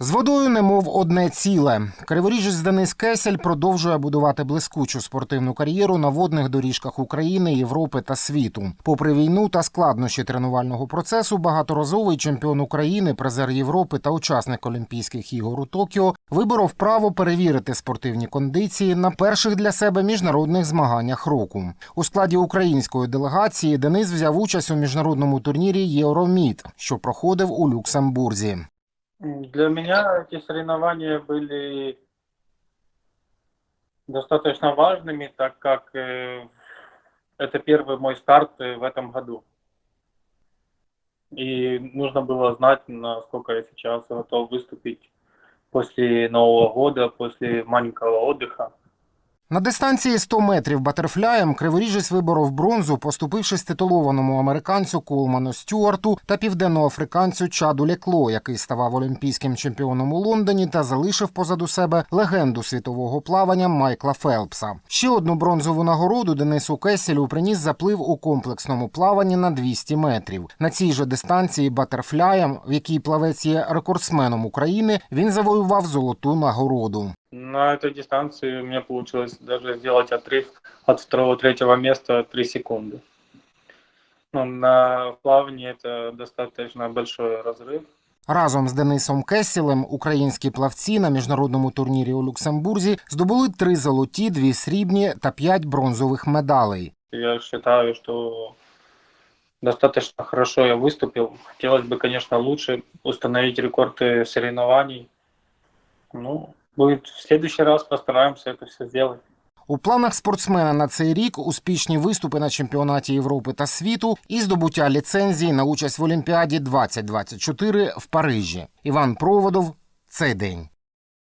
З водою немов одне ціле. Криворіжець Денис Кесель продовжує будувати блискучу спортивну кар'єру на водних доріжках України, Європи та світу. Попри війну та складнощі тренувального процесу, багаторазовий чемпіон України, призер Європи та учасник Олімпійських ігор у Токіо виборов право перевірити спортивні кондиції на перших для себе міжнародних змаганнях року. У складі української делегації Денис взяв участь у міжнародному турнірі Євроміт, що проходив у Люксембурзі. Для меня эти соревнования были достаточно важными, так как э, это первый мой старт э, в этом году. И нужно было знать, насколько я сейчас готов выступить после Нового года, после маленького отдыха. На дистанції 100 метрів батерфляєм криворіжець виборов бронзу, поступившись титулованому американцю Колману Стюарту та південноафриканцю Чаду Лекло, який ставав олімпійським чемпіоном у Лондоні та залишив позаду себе легенду світового плавання Майкла Фелпса. Ще одну бронзову нагороду Денису Кеселю приніс заплив у комплексному плаванні на 200 метрів. На цій же дистанції батерфляєм, в якій плавець є рекордсменом України, він завоював золоту нагороду На этой дистанции у меня получилось даже сделать отрыв от второго-третьего места 3 секунды. Ну, на плавании это достаточно большой разрыв. Разом з Денисом Кесілем українські плавці на міжнародному турнірі у Люксембурзі здобули три золоті, дві срібні та п'ять бронзових медалей. Я считаю, что достаточно хорошо я выступил. Хотелось бы, конечно, лучше установить рекорд э, соревнований. Ну, будет в следующий раз постараемся это все сделать. У планах спортсмена на цей рік успішні виступи на чемпіонаті Європи та світу і здобуття ліцензії на участь в Олімпіаді 2024 в Парижі. Іван Проводов. Цей день.